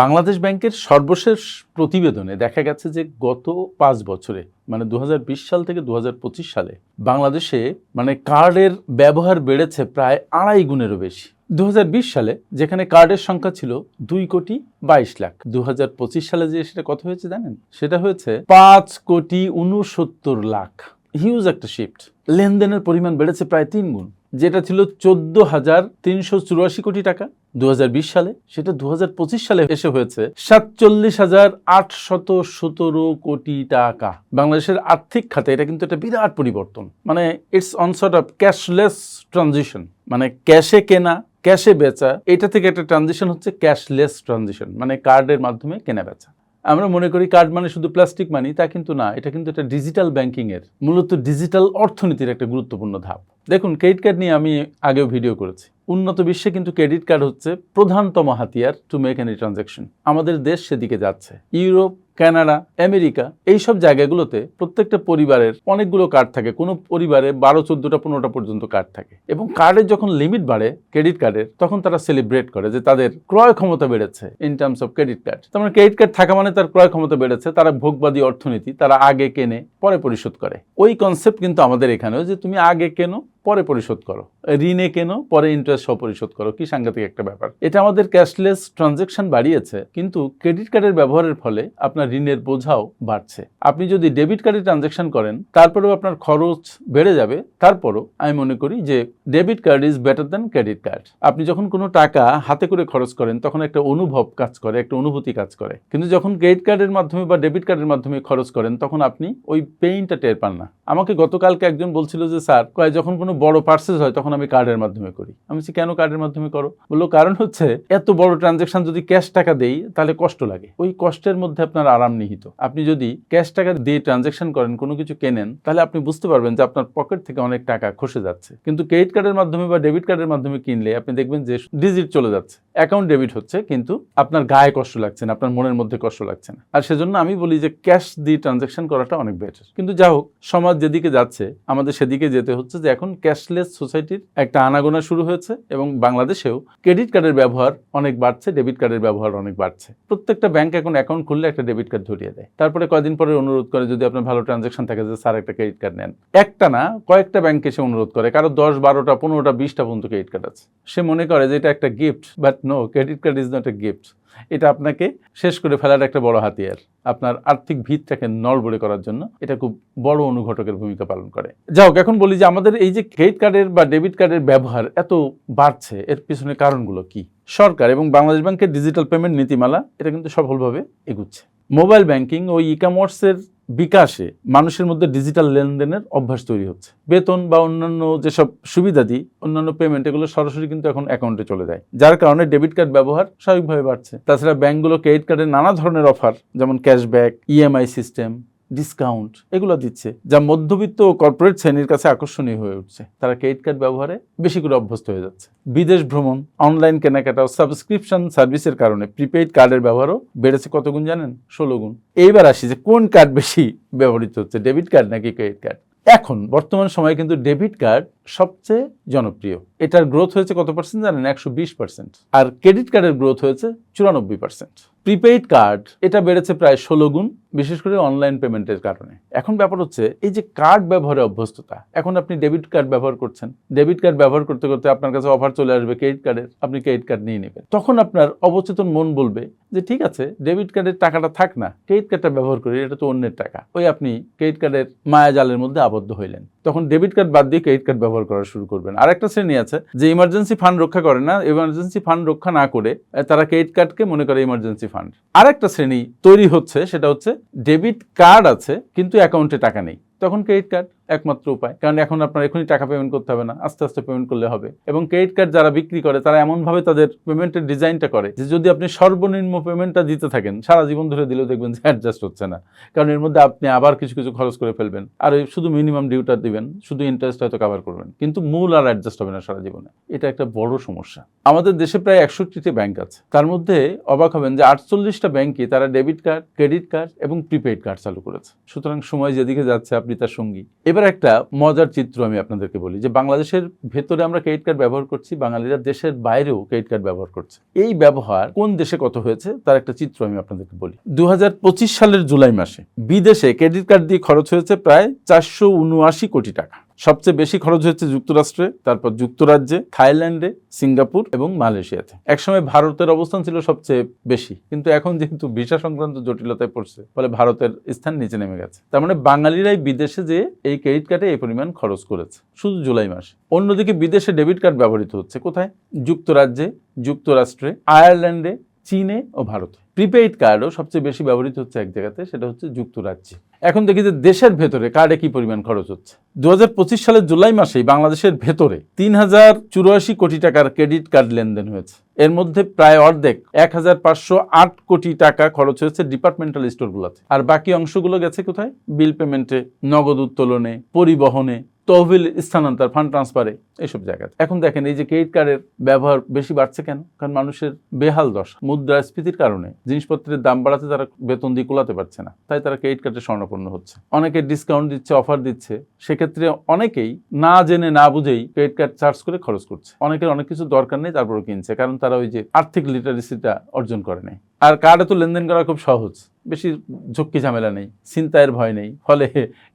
বাংলাদেশ ব্যাংকের সর্বশেষ প্রতিবেদনে দেখা গেছে যে গত পাঁচ বছরে মানে দু হাজার বিশ সাল থেকে দু হাজার পঁচিশ সালে, বাংলাদেশে মানে কার্ডের ব্যবহার বেড়েছে প্রায় আড়াই গুণেরও বেশি। দু হাজার বিশ সালে, যেখানে কার্ডের সংখ্যা ছিল দুই কোটি বাইশ লাখ। দু হাজার পঁচিশ সালে যে সেটা কত হয়েছে জানেন? সেটা হয়েছে পাঁচ কোটি উনসত্তর লাখ। হিউজ একটা শিফট। লেনদেনের পরিমাণ বেড়েছে প্রায় তিন গুণ। যেটা ছিল চোদ্দ হাজার তিনশো চুরাশি কোটি টাকা দু হাজার বিশ সালে, সেটা দু হাজার পঁচিশ সালে এসে হয়েছে সাতচল্লিশ হাজার আটশত সতেরো কোটি টাকা। বাংলাদেশের আর্থিক খাতে এটা কিন্তু একটা বিরাট পরিবর্তন। মানে it's a sort of cashless transition মানে ক্যাশে কেনা, ক্যাশে বেচা, এটা থেকে একটা ট্রানজিশন হচ্ছে ক্যাশলেস ট্রানজিশন মানে কার্ডের মাধ্যমে কেনা বেচা। আমরা মনে করি কার্ড মানে শুধু প্লাস্টিক মানি তা কিন্তু না, এটা কিন্তু একটা ডিজিটাল ব্যাংকিং এর, মূলত ডিজিটাল অর্থনীতির একটা গুরুত্বপূর্ণ ধাপ। দেখুন ক্রেডিট কার্ড নিয়ে আমি আগেও ভিডিও করেছি। উন্নত বিশ্বে কিন্তু ক্রেডিট কার্ড হচ্ছে প্রধানতম হাতিয়ার টু মেক এনি ট্রানজ্যাকশন আমাদের দেশ সেদিকে যাচ্ছে। ইউরোপ কানাডা, আমেরিকা এই সব জায়গাগুলোতে প্রত্যেকটা পরিবারের অনেকগুলো কার্ড থাকে। কোনো পরিবারে বারো, চোদ্দটা, পনেরোটা পর্যন্ত কার্ড থাকে। এবং কার্ডের যখন লিমিট বাড়ে ক্রেডিট কার্ডের তখন তারা সেলিব্রেট করে যে তাদের ক্রয় ক্ষমতা বেড়েছে in terms of credit card তার মানে ক্রেডিট কার্ড থাকা মানে তার ক্রয় ক্ষমতা বেড়েছে, তারা ভোগবাদী অর্থনীতি, তারা আগে কেনে, পরে পরিশোধ করে। ওই কনসেপ্ট কিন্তু আমাদের এখানেও যে তুমি আগে কেনো, পরে পরিশোধ করো। ঋণে কেনো, পরে ইন্টারেস্ট সহ পরিশোধ করো। কি সাংঘাতিক একটা ব্যাপার। এটা আমাদের ক্যাশলেস ট্রানজেকশন বাড়িয়েছে, কিন্তু ক্রেডিট কার্ডের ব্যবহারের ফলে আপনার ঋণের বোঝাও বাড়ছে। আপনি যদি ডেবিট কার্ডে ট্রানজেকশন করেন, তারপরেও আপনার খরচ বেড়ে যাবে, তারপরও আমি মনে করি যে debit card is better than credit card আপনি যখন কোনো টাকা হাতে করে খরচ করেন, তখন একটা অনুভব কাজ করে, একটা অনুভূতি কাজ করে। কিন্তু যখন ক্রেডিট কার্ডের মাধ্যমে বা ডেবিট কার্ডের মাধ্যমে খরচ করেন, তখন আপনি ওই পেইনটা টের পান না। আমাকে গতকালকে একজন বলছিল যে, স্যার, কয়, যখন কোনো বড় পার্সেস হয়, তখন আমি কার্ডের মাধ্যমে করি। আমি কেন কার্ডের মাধ্যমে করো? বলল, কারণ হচ্ছে, এত বড় ট্রানজেকশন যদি ক্যাশ টাকা দেই, তাহলে কষ্ট লাগে। ওই কষ্টের মধ্যে আপনার আরাম নিহিত আপনি যদি ক্যাশ টাকা দিয়ে ট্রানজেকশন করেন, কোনো কিছু কেনেন, তাহলে আপনি বুঝতে পারবেন যে আপনার পকেট থেকে অনেক টাকা খসে যাচ্ছে। কিন্তু ক্রেডিট কার্ডের মাধ্যমে বা ডেবিট কার্ডের মাধ্যমে কিনলে আপনি দেখবেন যে ডিজিট চলে যাচ্ছে। অ্যাকাউন্ট ডেবিট হচ্ছে, কিন্তু আপনার গায়ে কষ্ট লাগছে না, আপনার মনের মধ্যে কষ্ট লাগছে না। আর সেজন্য আমি বলি যে ক্যাশ দিয়ে ট্রানজেকশন করাটা অনেক বেটার কিন্তু যা হোক, সমাজ যেদিকে যাচ্ছে, আমাদের সেদিকে যেতে হচ্ছে যে এখন ক্যাশলেস সোসাইটির একটা আনাগোনা শুরু হয়েছে এবং বাংলাদেশেও ক্রেডিট কার্ডের ব্যবহার অনেক বাড়ছে ডেবিট কার্ডের ব্যবহার অনেক বাড়ছে। প্রত্যেকটা ব্যাংক এখন অ্যাকাউন্ট খুললে একটা ডেবিট কার্ড ধরিয়ে দেয়। তারপরে কয়দিন পরে অনুরোধ করে যদি আপনার ভালো ট্রানজেকশন থাকে যে স্যার একটা ক্রেডিট কার্ড নেন। একটা না, কয়েকটা ব্যাংক এসে অনুরোধ করে, কারও দশ, বারোটা, পনেরোটা, বিশটা পর্যন্ত ক্রেডিট কার্ড আছে। সে মনে করে যে এটা একটা gift but no credit card is not a gift এটা আপনাকে শেষ করে ফেলার একটা বড় হাতিয়ার। আপনার আর্থিক ভিতটাকে নড়বড়ে করার জন্য এটা খুব বড় অনুঘটকের ভূমিকা পালন করে। যাই হোক, এখন বলি যে আমাদের এই যে ক্রেডিট কার্ডের বা ডেবিট কার্ডের ব্যবহার এত বাড়ছে, এর পিছনে কারণগুলো কি? সরকার এবং বাংলাদেশ ব্যাংকের ডিজিটাল পেমেন্ট নীতিমালা, এটা কিন্তু সফলভাবে এগুচ্ছে। মোবাইল ব্যাংকিং ও ই কমার্সের বিকাশে মানুষের মধ্যে ডিজিটাল লেনদেনের অভ্যাস তৈরি হচ্ছে। বেতন বা অন্যান্য যেসব সুবিধা সুবিধাদি, অন্যান্য পেমেন্ট এগুলো সরাসরি কিন্তু এখন অ্যাকাউন্টে চলে যায়। যার কারণে ডেবিট কার্ড ব্যবহার স্বাভাবিকভাবে বাড়ছে। তাছাড়া ব্যাংকগুলো ক্রেডিট কার্ডের নানা ধরনের অফার যেমন ক্যাশব্যাক ইএমআই সিস্টেম ডিসকাউন্ট এগুলো দিচ্ছে, যা মধ্যবিত্ত কর্পোরেট শ্রেণির কাছে আকর্ষণীয় হয়ে উঠছে। তারা ক্রেডিট কার্ড ব্যবহারে বেশি করে অভ্যস্ত হয়ে যাচ্ছে। বিদেশ ভ্রমণ অনলাইন কেনাকাটা ও সাবস্ক্রিপশন সার্ভিসের কারণে প্রিপেইড কার্ডের ব্যবহারও বেড়েছে কত গুণ জানেন? ষোলো গুণ। এইবার আসি যে কোন কার্ড বেশি ব্যবহৃত হচ্ছে ডেবিট কার্ড নাকি ক্রেডিট কার্ড এখন, বর্তমান সময়ে কিন্তু ডেবিট কার্ড সবচেয়ে জনপ্রিয়। এটার গ্রোথ হয়েছে কত পার্সেন্ট জানেন? একশো বিশ পার্সেন্ট আর ক্রেডিট কার্ডের গ্রোথ হয়েছে চুরানব্বই পার্সেন্ট প্রিপেইড কার্ড এটা বেড়েছে প্রায় ষোলো গুণ, বিশেষ করে অনলাইন পেমেন্টের কারণে। এখন ব্যাপার হচ্ছে, এই যে কার্ড ব্যবহারে অভ্যস্ততা, এখন আপনি ডেবিট কার্ড ব্যবহার করছেন। ডেবিট কার্ড ব্যবহার করতে করতে আপনার কাছে অফার চলে আসবে ক্রেডিট কার্ডের আপনি ক্রেডিট কার্ড নিয়ে নেবেন। তখন আপনার অবচেতন মন বলবে যে, ঠিক আছে ডেবিট কার্ডের টাকাটা থাক না ক্রেডিট কার্ডটা ব্যবহার করি, এটা তো অন্যের টাকা। ওই আপনি ক্রেডিট কার্ডের মায়াজালের মধ্যে আবদ্ধ হইলেন। তখন ডেবিট কার্ড বাদ দিয়ে ক্রেডিট কার্ড ব্যবহার করা শুরু করবেন। আরেকটা শ্রেণি আছে, যে ইমার্জেন্সি ফান্ড রক্ষা করে না ইমার্জেন্সি ফান্ড রক্ষা না করে, তারা ক্রেডিট কার্ডকে মনে করে ইমার্জেন্সি ফান্ড আর একটা শ্রেণি তৈরি হচ্ছে, সেটা হচ্ছে ডেবিট কার্ড আছে, কিন্তু অ্যাকাউন্টে টাকা নেই। তখন ক্রেডিট কার্ড একমাত্র উপায়। কারণ এখন আপনার এখনই টাকা পেমেন্ট করতে হবে না, আস্তে আস্তে পেমেন্ট করলে হবে। এবং ক্রেডিট কার্ড যারা বিক্রি করে, তারা এমনভাবে তাদের পেমেন্টের ডিজাইনটা করে যে যদি আপনি সর্বনিম্ন পেমেন্টটা দিতে থাকেন, সারা জীবন ধরে দিলেও দেখবেন যে অ্যাডজাস্ট হচ্ছে না। কারণ এর মধ্যে আপনি আবার কিছু কিছু খরচ করে ফেলবেন। আর ওই শুধু মিনিমাম ডিউটা দিবেন, শুধু ইন্টারেস্ট হয়তো কভার করবেন। কিন্তু মূল আর অ্যাডজাস্ট হবে না সারা জীবনে। এটা একটা বড় সমস্যা। আমাদের দেশে প্রায় একষট্টিটি ব্যাংক আছে। তার মধ্যে অবাক হবেন যে আটচল্লিশটা ব্যাংকে তারা ডেবিট কার্ড ক্রেডিট কার্ড এবং প্রিপেইড কার্ড চালু করেছে। সুতরাং সময় যেদিকে যাচ্ছে, আপনি তার সঙ্গী। এবার একটা মজার চিত্র আমি আপনাদেরকে বলি, যে বাংলাদেশের ভেতরে আমরা ক্রেডিট কার্ড ব্যবহার করছি, বাঙালিরা দেশের বাইরেও ক্রেডিট কার্ড ব্যবহার করছে। এই ব্যবহার কোন দেশে কত হয়েছে, তার একটা চিত্র আমি আপনাদেরকে বলি। দু হাজার পঁচিশ সালের জুলাই মাসে বিদেশে ক্রেডিট কার্ড দিয়ে খরচ হয়েছে প্রায় চারশো উনআশি কোটি টাকা। সবচেয়ে বেশি খরচ হচ্ছে যুক্তরাষ্ট্রে, তারপর যুক্তরাজ্যে, থাইল্যান্ডে, সিঙ্গাপুর এবং মালয়েশিয়াতে। একসময় ভারতের অবস্থান ছিল সবচেয়ে বেশি, কিন্তু এখন যেহেতু ভিসা সংক্রান্ত জটিলতায় পড়ছে, ফলে ভারতের স্থান নিচে নেমে গেছে। তার মানে বাঙালিরাই বিদেশে যে এই ক্রেডিট কার্ডে এই পরিমাণ খরচ করেছে, শুধু জুলাই মাসে। অন্যদিকে বিদেশে ডেবিট কার্ড ব্যবহৃত হচ্ছে কোথায়? যুক্তরাজ্যে, যুক্তরাষ্ট্রে, আয়ারল্যান্ডে চীনে ও ভারতে। প্রিপেইড কার্ডও সবচেয়ে বেশি ব্যবহৃত হচ্ছে এক জায়গাতে, সেটা হচ্ছে যুক্তরাজ্যে। এখন দেখি যে দেশের ভেতরে কার্ডে কি পরিমাণ খরচ হচ্ছে। দুহাজার পঁচিশ সালের জুলাই মাসেই বাংলাদেশের ভেতরে তিন হাজার চুরাশি কোটি টাকার ক্রেডিট কার্ড লেনদেন হয়েছে। এর মধ্যে প্রায় অর্ধেক, এক হাজার পাঁচশো আট কোটি টাকা খরচ হয়েছে ডিপার্টমেন্টাল স্টোরগুলোতে আর বাকি অংশগুলো গেছে কোথায়? বিল পেমেন্টে নগদ উত্তোলনে, পরিবহনে তহবিল স্থানান্তর ফান্ড ট্রান্সফারে এইসব জায়গাতে। এখন দেখেন, এই যে ক্রেডিট কার্ডের ব্যবহার বেশি বাড়ছে কেন? কারণ মানুষের বেহাল দশা। মুদ্রাস্ফীতির কারণে জিনিসপত্রের দাম বাড়াতে তারা বেতন দিয়ে কুলাতে পারছে না। তাই তারা ক্রেডিট কার্ডে স্বর্ণপন্ন হচ্ছে। অনেকে ডিসকাউন্ট দিচ্ছে অফার দিচ্ছে। সেক্ষেত্রে অনেকেই না জেনে, না বুঝেই ক্রেডিট কার্ড চার্জ করে খরচ করছে। অনেকের অনেক কিছু দরকার নেই তারপরে কিনছে। কারণ তারা ওই যে আর্থিক লিটারেসিটা অর্জন করে নেই। আর কার্ডে তো লেনদেন করা খুব সহজ। বেশি ঝক্কি ঝামেলা নেই চিন্তায়ের ভয় নেই। ফলে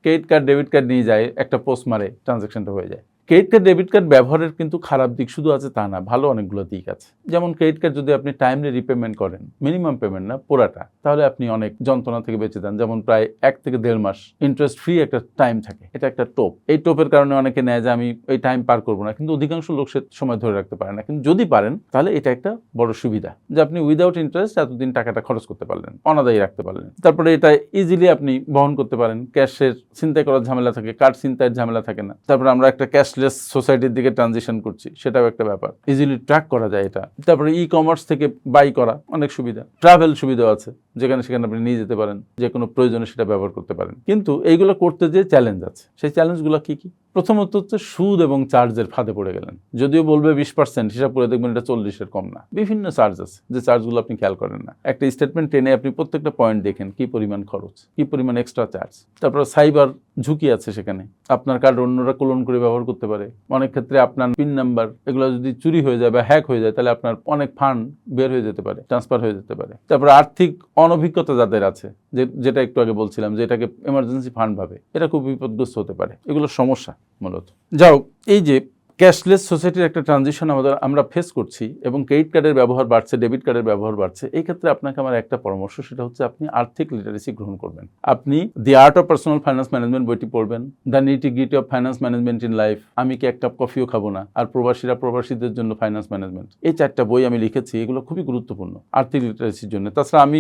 ক্রেডিট কার্ড ডেবিট কার্ড নিয়ে যায়, একটা পোস্ট মারে ট্রানজ্যাকশনটা হয়ে যায়। ক্রেডিট কার্ড ডেবিট কার্ড ব্যবহারের কিন্তু খারাপ দিক শুধু আছে তা না, ভালো অনেকগুলো দিক আছে। যেমন ক্রেডিট কার্ড যদি আপনি টাইমলি রিপেমেন্ট করেন মিনিমাম পেমেন্ট না, পুরাটা, তাহলে আপনি অনেক যন্ত্রণা থেকে বেঁচে যান। যেমন প্রায় এক থেকে দেড় মাস ইন্টারেস্ট ফ্রি একটা টাইম থাকে, এটা একটা টোপ। এই টোপের কারণে অনেকে নেয় যে আমি এই টাইম পার করব না, কিন্তু অধিকাংশ লোক সে সময় ধরে রাখতে পারে না। কিন্তু যদি পারেন, তাহলে এটা একটা বড় সুবিধা যে আপনি উইদাউট ইন্টারেস্ট এতদিন টাকাটা খরচ করতে পারলেন, অনাদায়ী রাখতে পারলেন। তারপরে এটা ইজিলি আপনি বহন করতে পারেন। ক্যাশের চিন্তায় করার ঝামেলা থাকে কার্ড চিন্তায়ের ঝামেলা থাকে না। তারপরে আমরা একটা ক্যাশলেস সোসাইটির দিকে ট্রানজিশন করছি, সেটাও একটা ব্যাপার। ইজিলি ট্র্যাক করা যায় এটা। তারপরে ই কমার্স থেকে বাই করা, অনেক সুবিধা। ট্রাভেল সুবিধা আছে, যেখানে সেখানে আপনি নিয়ে যেতে পারেন যে কোনো প্রয়োজনে সেটা ব্যবহার করতে পারেন। কিন্তু এইগুলো করতে যে চ্যালেঞ্জ আছে, সেই চ্যালেঞ্জগুলো কি কি? প্রথমত হচ্ছে সুদ এবং চার্জের ফাঁদে পড়ে গেলেন। যদিও বলবে বিশ পার্সেন্ট, হিসাব করে দেখবেন এটা চল্লিশের কম না। বিভিন্ন চার্জ আছে, যে চার্জগুলো আপনি খেয়াল করেন না। একটা স্টেটমেন্ট টেনে আপনি প্রত্যেকটা পয়েন্ট দেখেন, কি পরিমাণ খরচ, কি পরিমাণ এক্সট্রা চার্জ তারপর সাইবার ঝুঁকি আছে সেখানে। আপনার কার্ড অন্যরা কোলন করে ব্যবহার করতে পারে। অনেক ক্ষেত্রে আপনার পিন নাম্বার এগুলো যদি চুরি হয়ে যায় বা হ্যাক হয়ে যায়, তাহলে আপনার অনেক ফান্ড বের হয়ে যেতে পারে ট্রান্সফার হয়ে যেতে পারে। তারপর আর্থিক অনভিজ্ঞতা যাদের আছে যে, যেটা একটু আগে বলছিলাম যে এটাকে এমার্জেন্সি ফান্ড ভাবে, এটা খুব বিপদগ্রস্ত হতে পারে। এগুলো সমস্যা মূলত। যাও এই যে ক্যাশলেস সোসাইটির একটা ট্রানজিশন আমাদের, আমরা ফেস করছি এবং ক্রেডিট কার্ডের ব্যবহার বাড়ছে ডেবিট কার্ডের ব্যবহার বাড়ছে, এই ক্ষেত্রে আপনাকে আমার একটা পরামর্শ, সেটা হচ্ছে আপনি আর্থিক লিটারেসি গ্রহণ করবেন। আপনি the art of personal finance management বইটি পড়বেন the nitty gritty of finance management in life আমি কি এক কাপ কফিও খাব না, আর প্রবাসীরা প্রবাসীদের জন্য ফাইন্যান্স ম্যানেজমেন্ট এই চারটা বই আমি লিখেছি, এগুলো খুবই গুরুত্বপূর্ণ আর্থিক লিটারেসির জন্য। তাছাড়া আমি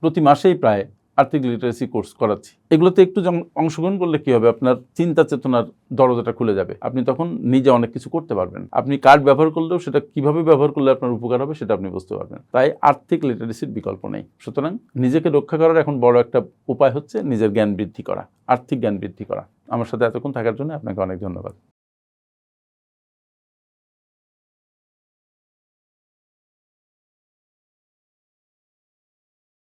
প্রতি মাসেই প্রায় আর্থিক লিটারেসি কোর্স করাচ্ছি। এগুলোতে একটু যখন অংশগ্রহণ করলে কি হবে? আপনার চিন্তা চেতনার দরজাটা খুলে যাবে। আপনি তখন নিজে অনেক কিছু করতে পারবেন। আপনি কার্ড ব্যবহার করলেও সেটা কীভাবে ব্যবহার করলে আপনার উপকার হবে সেটা আপনি বুঝতে পারবেন। তাই আর্থিক লিটারেসির বিকল্প নেই। সুতরাং নিজেকে রক্ষা করার এখন বড় একটা উপায় হচ্ছে নিজের জ্ঞান বৃদ্ধি করা, আর্থিক জ্ঞান বৃদ্ধি করা। আমার সাথে এতক্ষণ থাকার জন্য আপনাকে অনেক ধন্যবাদ।